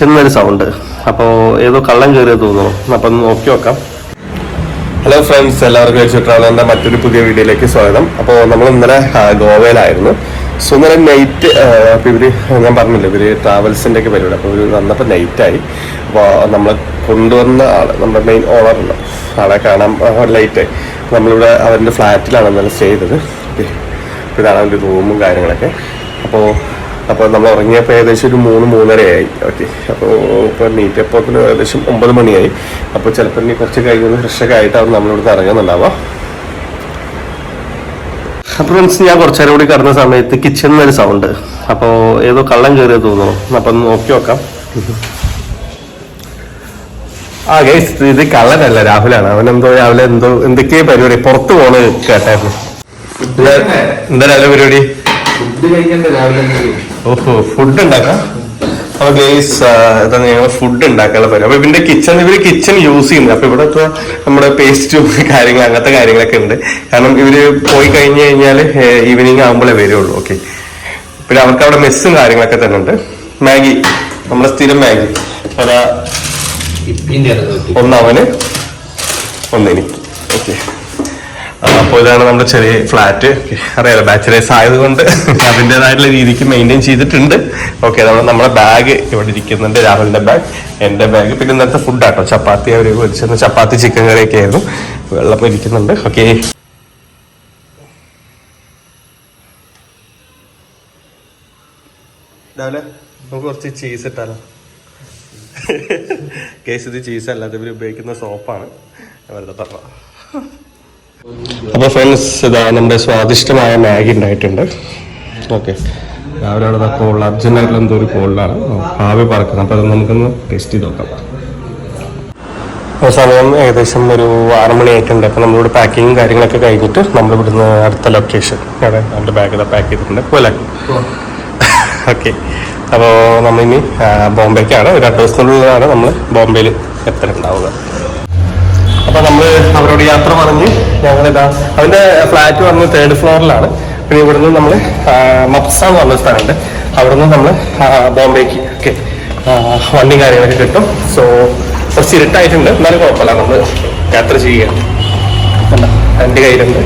ചെന്നൊരു sound അപ്പോൾ ഏതോ കള്ളം കയറിയത് തോന്നുന്നു. അപ്പം നോക്കി നോക്കാം. ഹലോ ഫ്രണ്ട്സ് എല്ലാവർക്കും വെച്ച് ട്രാവലറിന്റെ മറ്റൊരു പുതിയ വീഡിയോയിലേക്ക് സ്വാഗതം. അപ്പോൾ നമ്മൾ ഇന്നലെ ഗോവയിലായിരുന്നു. സോ ഇന്നലെ നൈറ്റ് അപ്പോൾ ഇവർ ഞാൻ പറഞ്ഞില്ല ഇവർ ട്രാവൽസിന്റെ ഒക്കെ പരിപാടി. അപ്പോൾ ഇവർ വന്നപ്പോൾ നൈറ്റായി അപ്പോൾ നമ്മൾ കൊണ്ടുവന്ന ആൾ നമ്മുടെ മെയിൻ ഓണറുണ്ട് ആളെ കാണാൻ ലൈറ്റായി നമ്മളിവിടെ അവരുടെ ഫ്ലാറ്റിലാണ് ഇന്നലെ സ്റ്റേ ചെയ്തത്. ഇതാണ് അവന്റെ റൂമും കാര്യങ്ങളൊക്കെ. അപ്പോൾ അപ്പോൾ നമ്മൾ ഉറങ്ങിയപ്പോൾ ഏകദേശം ഒരു മൂന്ന് മൂന്നരയായി. ഓക്കെ. അപ്പോൾ ഇപ്പോൾ നീറ്റപ്പോൾ ഏകദേശം ഒമ്പത് മണിയായി. അപ്പോൾ ചിലപ്പോൾ ഇനി കുറച്ച് കഴിഞ്ഞ് ഫ്രഷൊക്കെ ആയിട്ടാണ് നമ്മളിവിടുന്ന് ഇറങ്ങുന്നുണ്ടാവുക. അപ്പോൾ ഫ്രണ്ട്സ് ഞാൻ കുറച്ച് നേരം കൂടി കിടന്ന സമയത്ത് കിച്ചണിൽ ഒരു സൗണ്ട് അപ്പോൾ ഏതോ കള്ളം കയറിയത് തോന്നുന്നു. അപ്പം നോക്കി നോക്കാം. ആ ഗൈസ് ഇത് കള്ളനല്ല രാഹുലാണ്. അവൻ എന്തോ രാവിലെ എന്തോ എന്തൊക്കെയോ പരിപാടി. പുറത്തു പോണ് കേട്ടായിരുന്നു. എന്താ രാവിലെ പരിപാടി? രാവിലെ ഓഹോ ഫുഡ് ഉണ്ടാക്കാം? അപ്പൊ ഗൈസ് ഇതാ ഞങ്ങൾ ഫുഡ് ഉണ്ടാക്കാനുള്ള പരിപാടി. അപ്പൊ ഇവന്റെ കിച്ചൺ ഇവർ കിച്ചൺ യൂസ് ചെയ്യുന്നത് അപ്പൊ ഇവിടെ ഇപ്പൊ നമ്മുടെ പേസ്റ്റും കാര്യങ്ങൾ അങ്ങനത്തെ കാര്യങ്ങളൊക്കെ ഉണ്ട്. കാരണം ഇവർ പോയി കഴിഞ്ഞു കഴിഞ്ഞാൽ ഈവനിങ് ആകുമ്പോഴേ വരുള്ളൂ. ഓക്കെ പിന്നെ അവർക്ക് അവിടെ മെസ്സും കാര്യങ്ങളൊക്കെ തന്നെ ഉണ്ട്. മാഗി നമ്മുടെ സ്ഥിരം മാഗി. അതാ ഒന്നെനിക്ക് ഓക്കെ അപ്പോൾ ഇതാണ് നമ്മുടെ ചെറിയ ഫ്ലാറ്റ്. അറിയാലോ ബാച്ചിലേഴ്സ് ആയതുകൊണ്ട് അതിന്റെതായിട്ടുള്ള രീതിക്ക് മെയിന്റെയിൻ ചെയ്തിട്ടുണ്ട്. ഓക്കെ നമ്മൾ നമ്മുടെ ബാഗ് ഇവിടെ ഇരിക്കുന്നുണ്ട് രാഹുലിന്റെ ബാഗ് എന്റെ ബാഗ് പിന്നെ ഇന്നത്തെ ഫുഡ് ആട്ടോ. ചപ്പാത്തി അവർ വെച്ചിരുന്ന ചപ്പാത്തി ചിക്കൻ കറിയൊക്കെ ആയിരുന്നു. വെള്ളം ഇരിക്കുന്നുണ്ട്. ഓക്കെ നമുക്ക് കുറച്ച് ചീസ് ഇട്ടാലോ? കേസ് ഇത് ചീസ് അല്ലാതെ ഇവർ ഉപയോഗിക്കുന്ന സോപ്പാണ് അവരുടെ പറഞ്ഞ അപ്പൊ ഫ്രണ്ട്സ് ഇതാ നമ്മുടെ സ്വാദിഷ്ടമായ മാഗി ഉണ്ടായിട്ടുണ്ട്. ഓക്കെ രാവിലെ അവിടെ കോൾ അർജന്റായിട്ടുള്ള എന്തോ ഒരു കോളിലാണ് ആവി പറക്കുന്നത് അപ്പൊ അത് നമുക്കൊന്ന് ടേസ്റ്റ് ചെയ്ത് നോക്കാം. സമയം ഏകദേശം ഒരു ആറ് മണി ആയിട്ടുണ്ട് അപ്പൊ നമ്മളിവിടെ പാക്കിങ്ങും കാര്യങ്ങളൊക്കെ കഴിഞ്ഞിട്ട് നമ്മൾ ഇവിടുന്ന് അടുത്ത ലൊക്കേഷൻ അവിടെ നമ്മുടെ ബാഗ് ഇതാ പാക്ക് ചെയ്തിട്ടുണ്ട്. പോലെ ഓക്കെ അപ്പോൾ നമ്മളിനി ഇനി ബോംബെക്കാണ്. ഒരു രണ്ട് ദിവസത്തിനുള്ളിലാണ് നമ്മൾ ബോംബെയിൽ എത്തലുണ്ടാവുക. അപ്പോൾ നമ്മൾ അവരോട് യാത്ര പറഞ്ഞ് ഞങ്ങളിതാ അവന്റെ ഫ്ലാറ്റ് പറഞ്ഞ് തേർഡ് ഫ്ലോറിലാണ് പിന്നെ ഇവിടുന്ന് നമ്മൾ മപ്സ എന്ന് പറഞ്ഞ സ്ഥലമുണ്ട്. അവിടുന്ന് നമ്മൾ ബോംബെക്ക് ഒക്കെ വണ്ടി കാര്യങ്ങളൊക്കെ കിട്ടും. സോ കുറച്ച് ഇരുട്ടായിട്ടുണ്ട്. എന്നാലും കുഴപ്പമില്ല. നമ്മൾ യാത്ര ചെയ്യുക. എന്റെ കയ്യിലുണ്ട്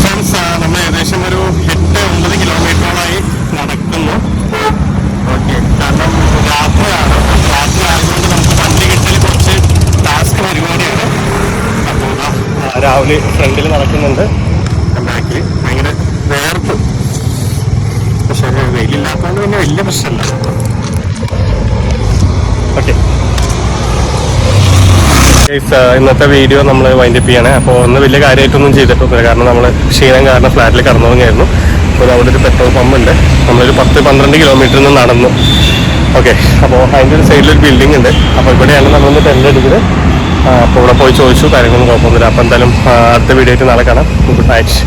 ഫ്രണ്ട്സ് നമ്മൾ ഏകദേശം ഒരു എട്ട് ഒമ്പത് കിലോമീറ്ററോളായി നടക്കുന്നു ഓക്കെ കാരണം രാത്രിയാണ് രാത്രി ആയതുകൊണ്ട് നമുക്ക് വണ്ടി കിട്ടൽ കുറച്ച് ടാസ്ക് പരിപാടിയാണ് അപ്പോൾ ദാ, ആ, രാവിലെ ഫ്രണ്ടിൽ നടക്കുന്നുണ്ട്. ബാക്കിൽ ഭയങ്കര വേർപ്പ് പക്ഷേ വെയിലില്ലാത്തതുകൊണ്ട് പിന്നെ വലിയ പ്രശ്നമില്ല. ഓക്കെ. ഇന്നത്തെ വീഡിയോ നമ്മൾ വൈൻഡപ്പ് ചെയ്യണേ. അപ്പോൾ ഒന്ന് വലിയ കാര്യമായിട്ടൊന്നും ചെയ്തിട്ടൊന്നുമില്ല. കാരണം നമ്മൾ ക്ഷീണം കാരണം ഫ്ലാറ്റിൽ കടന്നുപോയായിരുന്നു അപ്പോൾ അവിടെ ഒരു പെട്രോൾ പമ്പ് ഉണ്ട്. നമ്മളൊരു പത്ത് പന്ത്രണ്ട് കിലോമീറ്ററിൽ നിന്ന് നടന്നു. ഓക്കെ. അപ്പോൾ അതിന്റെ ഒരു സൈഡിൽ ഒരു ബിൽഡിംഗ് ഉണ്ട്. അപ്പോൾ ഇവിടെയാണ് നമ്മളൊന്ന് ടെന്റ് എടുക്കുന്നത്. അപ്പോൾ ഇവിടെ പോയി ചോദിച്ചു കാര്യങ്ങളൊന്നും കുഴപ്പമൊന്നുമില്ല. അപ്പോൾ എന്തായാലും അടുത്ത വീഡിയോ ആയിട്ട് നാളെ കാണാം. Good night